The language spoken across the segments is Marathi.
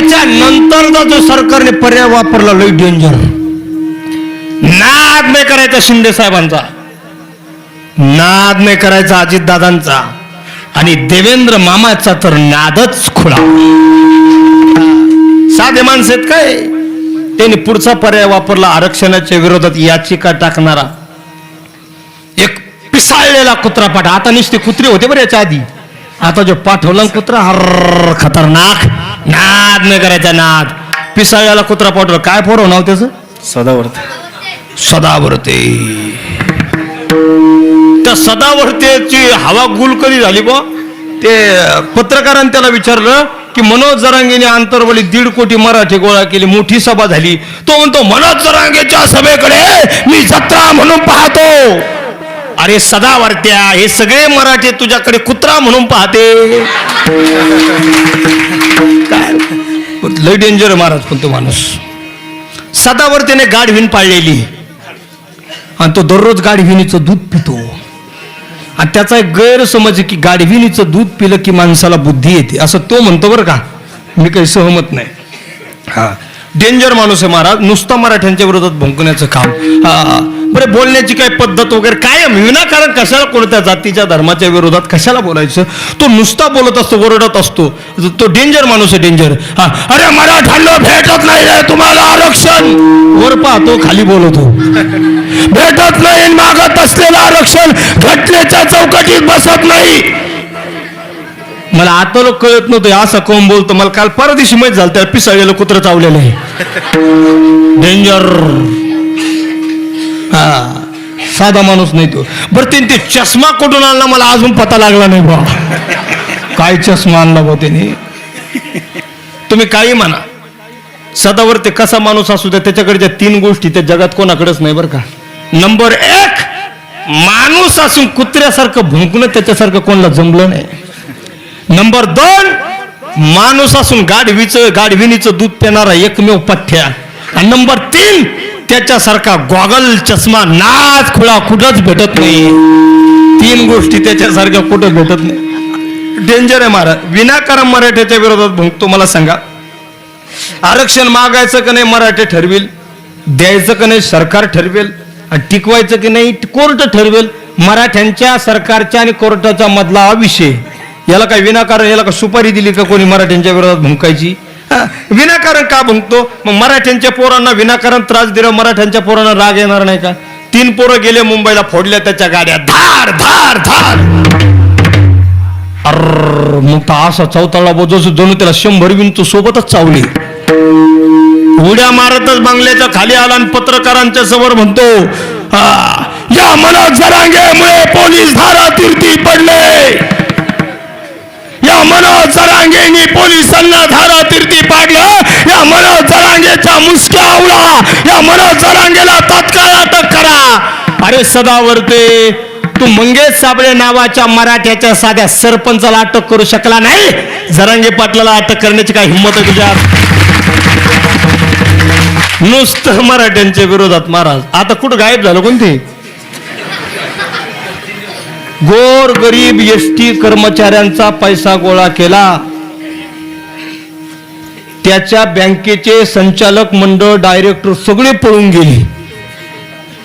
त्याच्यानंतरचा जो सरकारने पर्याय वापरला लई डेंजर नाद नाही करायचा शिंदे साहेबांचा. नाद नाही करायचा अजितदादांचा. आणि देवेंद्र मामाचा तर नादच खुळा साधे माणसे आहेत काय? त्यांनी पुढचा पर्याय वापरला आरक्षणाच्या विरोधात याचिका टाकणारा. एक पिसाळलेला कुत्रा पाठ आता निश्चित कुत्रे होते बरं याच्या आधी. आता जो पाठवला कुत्रा हर खतरनाक. नाद नाही करायचा नाद. पिसाळलेला कुत्रा पाठवला काय पोरव नाव त्याचं? सदावर्त. सदावर्ते. त्या सदावर्तेची हवा गुल कधी झाली बा. ते पत्रकारांनी त्याला विचारलं की मनोज जरांगेने आंतरवली दीड कोटी मराठी गोळा केली मोठी सभा झाली. तो म्हणतो मनोज जरांगेच्या सभेकडे मी जत्रा म्हणून पाहतो. अरे सदावर्त्या हे सगळे मराठी तुझ्याकडे कुत्रा म्हणून पाहते. लय डेंजर महाराज पण तो माणूस. सदावर त्याने गाढविण पाळलेली आणि तो दररोज गाढविणीचं दूध पितो. आणि त्याचा एक गैरसमज की गाढविणीचं दूध पिलं की माणसाला बुद्धी येते. असं तो म्हणतो बरं का? मी काही सहमत नाही. हा. डेंजर माणूस आहे महाराज. नुसता मराठ्यांच्या विरोधात भुंकण्याचं काम. हा. बरे बोलण्याची काय पद्धत वगैरे काय विनाकारण कशाला कोणत्या जातीच्या धर्माच्या विरोधात कशाला बोलायचं? तो नुसता बोलत असतो ओरडत असतो. तो डेंजर माणूस आहे डेंजर हा. अरे मराठ्यांना भेटत नाही तुम्हाला आरक्षण. वर पाहतो खाली बोलतो हो. भेटत नाही मागत असलेलं आरक्षण घटनेच्या चौकटीत बसत नाही. मला आता लोक कळत नव्हतं असं कोण बोलतो? मला काल परदेशी माहीत झालं त्या पिसाळलेलं कुत्र चावलेलं आहे. डेंजर हा. साधा माणूस नाही तो. बरं त्यांनी ते चष्मा कुठून आणला मला अजून पता लागला नाही बा काय चष्मा आणला बा त्याने? तुम्ही काही म्हणा. सदावर ते कसा माणूस असू द्या त्याच्याकडच्या तीन गोष्टी त्या जगात कोणाकडेच नाही बरं का. नंबर एक माणूस असून कुत्र्यासारखं भुंकणं त्याच्यासारखं कोणाला जमलं नाही. नंबर दोन माणूस असून गाढवीचं गाढविणीचं दूध पिणारा एकमेव पठ्या आणि नंबर तीन त्याच्यासारखा गॉगल चष्मा नाच खुळा कुठंच भेटत नाही. तीन गोष्टी त्याच्यासारख्या कुठं भेटत नाही. डेंजर आहे महाराज. विनाकारण मराठ्याच्या विरोधात भुंकतो मला सांगा. आरक्षण मागायचं का नाही मराठी ठरवेल. द्यायचं का नाही सरकार ठरवेल. आणि टिकवायचं की नाही कोर्ट ठरवेल. मराठ्यांच्या सरकारच्या आणि कोर्टाचा मधला हा विषय याला काय विनाकारण याला का सुपारी दिली का कोणी मराठ्यांच्या विरोधात भुंकायची? विनाकारण का म्हणतो मग मराठ्यांच्या पोरांना विनाकारण त्रास दिला मराठ्यांच्या पोरांना राग येणार नाही का? तीन पोरं गेले मुंबईला फोडल्या त्याच्या गाड्या. धार धार धार! अर मग तर असा चौताळा बोजो जणू त्याला शंभर विंचू सोबतच चावली. उड्या मारतच बंगल्याच्या खाली आला आणि पत्रकारांच्या समोर म्हणतो "हा, या मनोज जरांगेमुळे पोलीस धारा तीर्थी पडले. मनोज जरांगेनी पोलिसांना धारा तिरती पाडलं. या मनोज जरांगेचा मुसक्या आवळा. या मनोज जरांगेला तात्काळ अटक करा. अरे सदावर्ते तू मंगेश साबळे नावाच्या मराठ्याच्या साध्या सरपंचाला अटक करू शकला नाही? जरांगे पाटलाला अटक करण्याची काय हिंमत आहे तुझ्यात? नुसतं मराठ्यांच्या विरोधात महाराज. आता कुठं गायब झालं कोणते? गोर गरीब एस टी कर्मचाऱ्यांचा पैसा गोळा केला. त्याच्या बँकेचे संचालक मंडळ डायरेक्टर सगळे पळून गेले.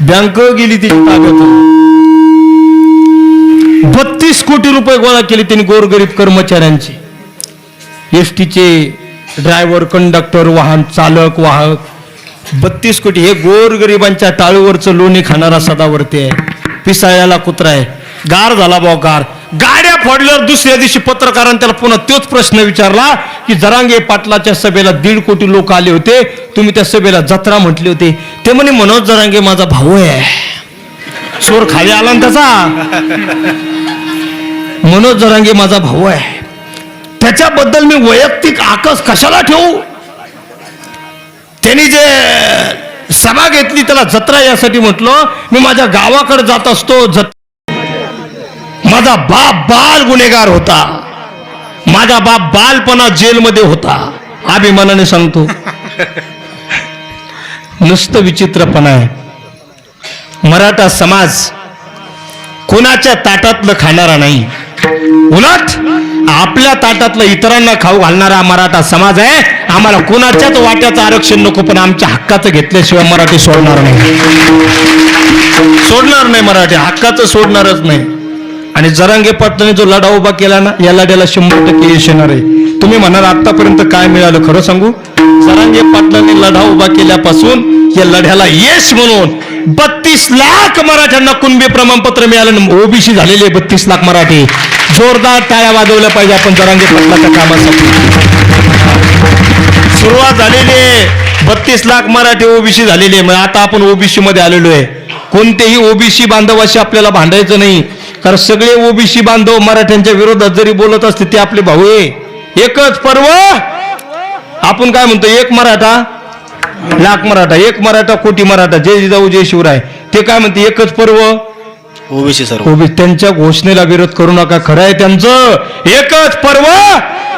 बँक गेली तिच्या ताब्यात. बत्तीस कोटी रुपये गोळा केले त्यांनी गोरगरीब कर्मचाऱ्यांचे. एस टीचे ड्रायव्हर कंडक्टर वाहन चालक वाहक. बत्तीस कोटी. हे गोरगरिबांच्या टाळूवरचं लोणी खाणारा सदावरती आहे. पिसाळ्याला कुत्रा आहे. गार झाला भाऊ गार. गाड्या फोडल्यावर दुसऱ्या दिवशी पत्रकारांनी त्याला पुन्हा तोच प्रश्न विचारला की जरांगे पाटलाच्या सभेला दीड कोटी लोक आले होते तुम्ही त्या सभेला जत्रा म्हटले होते. ते म्हणे मनोज जरांगे माझा भाऊ आहे. चोर खाली आला ना त्याचा. मनोज जरांगे माझा भाऊ आहे. त्याच्याबद्दल मी वैयक्तिक आकस कशाला ठेवू? त्यांनी जे सभा घेतली त्याला जत्रा यासाठी म्हटलं मी माझ्या गावाकडे जात असतो जत माझा बाप बाल गुन्हेगार होता. माझा बाप बालपणा जेलमध्ये होता. अभिमानाने सांगतो. नुसतं विचित्रपणा आहे. मराठा समाज कोणाच्या ताटातलं खाणारा नाही. उलट आपल्या ताटातलं इतरांना खाऊ घालणारा मराठा समाज आहे. आम्हाला कुणाच्याच वाट्याचं आरक्षण नको पण आमच्या हक्काचं घेतल्याशिवाय मराठी सोडणार नाही. सोडणार नाही मराठी. हक्काचं सोडणारच नाही. आणि जरांगे पाटलाने जो लढा उभा केला ना या लढ्याला शंभर टक्के यश येणार आहे. तुम्ही म्हणाल आतापर्यंत काय मिळालं खरं सांगू? जरांगे पाटलांनी लढा उभा केल्यापासून या लढ्याला यश म्हणून बत्तीस लाख मराठ्यांना कुणबी प्रमाणपत्र मिळालं. ओबीसी झालेले बत्तीस लाख मराठी. जोरदार टाळ्या वाजवल्या पाहिजे आपण जरांगे पाटलाच्या कामासाठी. सुरुवात झालेली आहे. बत्तीस लाख मराठी ओबीसी झालेली. आहे मग आता आपण ओबीसी मध्ये आलेलो आहे. कोणतेही ओबीसी बांधवाशी आपल्याला भांडायचं नाही. कारण सगळे ओबीसी बांधव मराठ्यांच्या विरोधात जरी बोलत असते ते आपले भाऊ आहे. एकच पर्व! आपण काय म्हणतो एक मराठा लाख मराठा एक मराठा कोटी मराठा जय जिजाऊ जय शिवराय. ते काय म्हणते एकच पर्व? ओबीसी सर्व. ओबी त्यांच्या घोषणेला विरोध करू नका खरं आहे त्यांचं. एकच पर्व!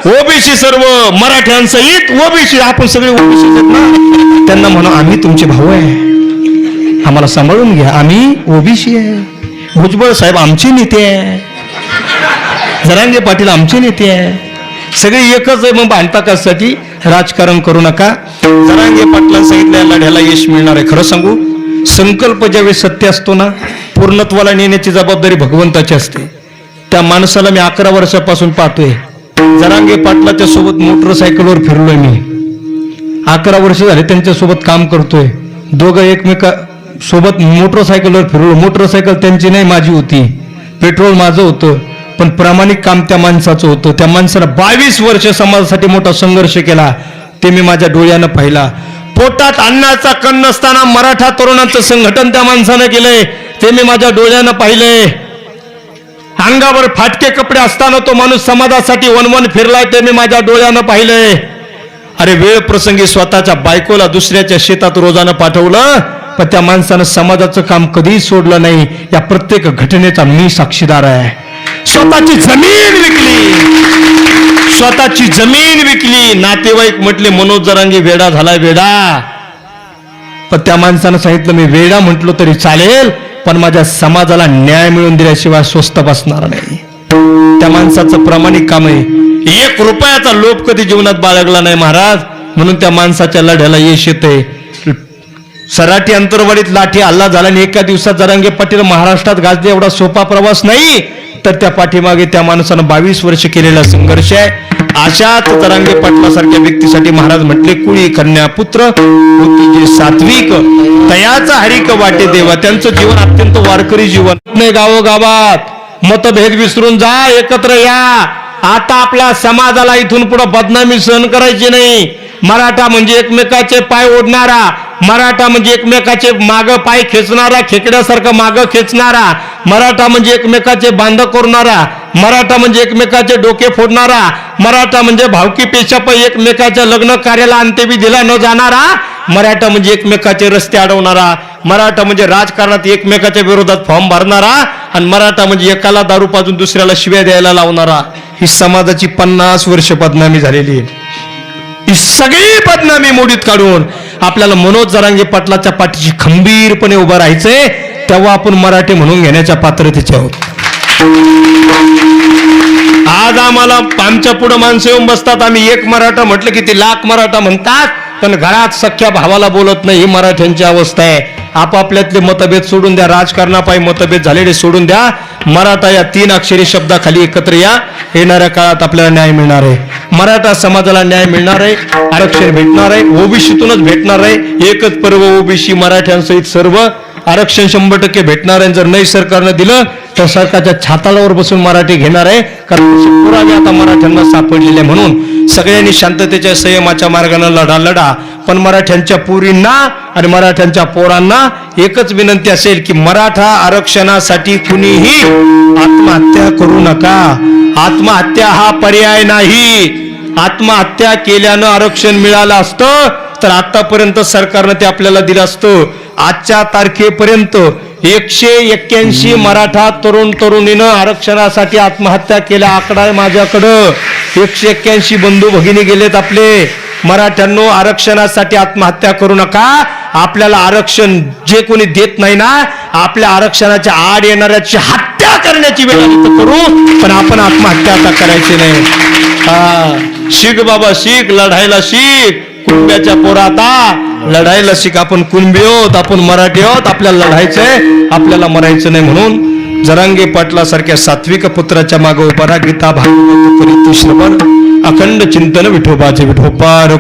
ओबीसी सर्व मराठ्यांसहित ओबीसी आपण सगळे ओबीसी ना. त्यांना म्हणा आम्ही तुमचे भाऊ आहे. आम्हाला सांभाळून घ्या आम्ही ओबीसी आहे. भुजबळ साहेब आमचे नेते आहे. जरांगे पाटील आमचे नेते आहे. सगळे एकच आहे मग भांडता कशासाठी राजकारण करू नका. जरांगे पाटलांनी सांगितलं लढ्याला यश मिळणार आहे खरं सांगू. संकल्प ज्यावेळी सत्य असतो ना पूर्णत्वाला नेण्याची जबाबदारी भगवंताची असते. त्या माणसाला मी अकरा वर्षापासून पाहतोय. जरांगे पाटलाच्या सोबत मोटरसायकलवर फिरलोय मी. अकरा वर्ष झाले त्यांच्यासोबत काम करतोय. दोघं एकमेका सोबत मोटरसायकलवर फिरलो मोटरसायकल त्यांची नाही माझी होती. पेट्रोल माझं होतं पण प्रामाणिक काम त्या माणसाचं होतं. त्या माणसानं बावीस वर्ष समाजासाठी मोठा संघर्ष केला. ते मी माझ्या डोळ्यानं पाहिला. पोटात अन्नाचा कण नसताना मराठा तरुणांचं संघटन त्या माणसानं केलंय. ते मी माझ्या डोळ्यानं पाहिलंय. अंगावर फाटके कपडे असताना तो माणूस समाजासाठी वनवन फिरलाय ते मी माझ्या डोळ्यानं पाहिलंय. अरे वेळ प्रसंगी स्वतःच्या बायकोला दुसऱ्याच्या शेतात रोजानं पाठवलं. पण त्या माणसानं समाजाचं काम कधीही सोडलं नाही. या प्रत्येक घटनेचा मी साक्षीदार आहे. स्वतःची जमीन विकली. स्वतःची जमीन विकली. नातेवाईक म्हटले मनोज जरांगे वेडा झालाय वेडा. पण त्या माणसानं सांगितलं मी वेडा म्हटलो तरी चालेल पण माझ्या समाजाला न्याय मिळवून दिल्याशिवाय स्वस्त बसणार नाही. त्या माणसाचं प्रामाणिक काम आहे. एक रुपयाचा लोभ कधी जीवनात बाळगला नाही महाराज. म्हणून त्या माणसाच्या लढ्याला यश येते सराटी अंतरवाडीत लाठी हल्ला झाला आणि एका दिवसात जरांगे पाटील महाराष्ट्रात गाजले. एवढा सोपा प्रवास नाही तर त्या पाठीमागे त्या माणसानं बावीस वर्ष केलेला संघर्ष आहे. अशाच जरांगे पाटलासारख्या व्यक्तीसाठी महाराज म्हटले कुळी कन्या पुत्र जे सात्विक तयाचा हरिक वाटे देवा त्यांचं जीवन अत्यंत वारकरी जीवन. नाही गावोगावात मतभेद विसरून जा एकत्र या. आता आपल्या समाजाला इथून पुढे बदनामी सहन करायची नाही. मराठा म्हणजे एकमेकाचे पाय ओढणारा मराठा म्हणजे एकमेकाचे माग पाय खेचणारा खेकड्यासारखं माग खेचणारा मराठा म्हणजे एकमेकाचे बांध करणारा मराठा म्हणजे एकमेकाचे डोके फोडणारा मराठा म्हणजे भावकी पेशापै एकमेकाच्या लग्न कार्याला अंत्यबी दिला न जाणारा मराठा म्हणजे एकमेकाचे रस्ते अडवणारा मराठा म्हणजे राजकारणात एकमेकाच्या विरोधात फॉर्म भरणारा आणि मराठा म्हणजे एकाला दारू पाजून दुसऱ्याला शिव्या द्यायला लावणारा. ही समाजाची पन्नास वर्ष बदनामी झालेली आहे. ही सगळी बदनामी मोडीत काढून आपल्याला मनोज जरांगे पाटलाच्या पाठीशी खंबीरपणे उभं राहायचंय तेव्हा आपण मराठी म्हणून घेण्याच्या पात्रतेचे आहोत. आज आम्हाला आमच्या पुढे माणसं येऊन बसतात. आम्ही एक मराठा म्हटलं की ते लाख मराठा म्हणतात पण घरात सख्या भावाला बोलत नाही ही मराठ्यांची अवस्था आहे. आपापल्यातले मतभेद सोडून द्या राजकारणापायी मतभेद झालेले सोडून द्या. मराठा या तीन अक्षरी शब्दाखाली एकत्र या. येणाऱ्या काळात आपल्याला न्याय मिळणार आहे. मराठा समाजाला न्याय मिळणार आहे आरक्षण भेटणार आहे ओबीसीतूनच भेटणार आहे. एकच पर्व ओबीसी मराठ्यांसहित सर्व. आरक्षण शंभर टक्के भेटणार आहे जर नाही सरकारनं दिलं तर सरकारच्या छातालावर बसून मराठी घेणार आहे. कारण पुरावे आता मराठ्यांना सापडलेले आहे. म्हणून. सगळ्यांनी शांततेच्या संयमाच्या मार्गाने लढा लढा. पण मराठ्यांच्या पुरींना आणि मराठ्यांच्या पोरांना एकच विनंती असेल की मराठा आरक्षणासाठी कुणीही आत्महत्या करू नका. आत्महत्या हा पर्याय नाही. आत्महत्या केल्यानं आरक्षण मिळालं असतं तर आतापर्यंत सरकारनं ते आपल्याला दिलं असतं. आजच्या तारखेपर्यंत एकशे एक्क्याऐंशी मराठा तरुण तरुणीनं आरक्षणासाठी आत्महत्या केल्या आकडा आहे माझ्याकडं. एकशे एक्क्याऐंशी बंधू भगिनी गेलेत आपले. मराठ्यांनो आरक्षणासाठी आत्महत्या करू नका. आपल्याला आरक्षण जे कोणी देत नाही ना आपल्या आरक्षणाच्या आड येणाऱ्याची हत्या करण्याची वेळ करू. पण आपण आत्महत्या आता करायची नाही. शीख बाबा शीख लढायला शीख कुंब्याच्या पोराता लढायला शिक. आपण कुणबी आहोत आपण मराठी आहोत आपल्याला लढायचंय आपल्याला मरायचं नाही म्हणून जरांगे पाटला सारख्या सात्विक पुत्राच्या मागे उभा गीता भागवत श्रवण अखंड चिंतन विठोबाचे विठोपार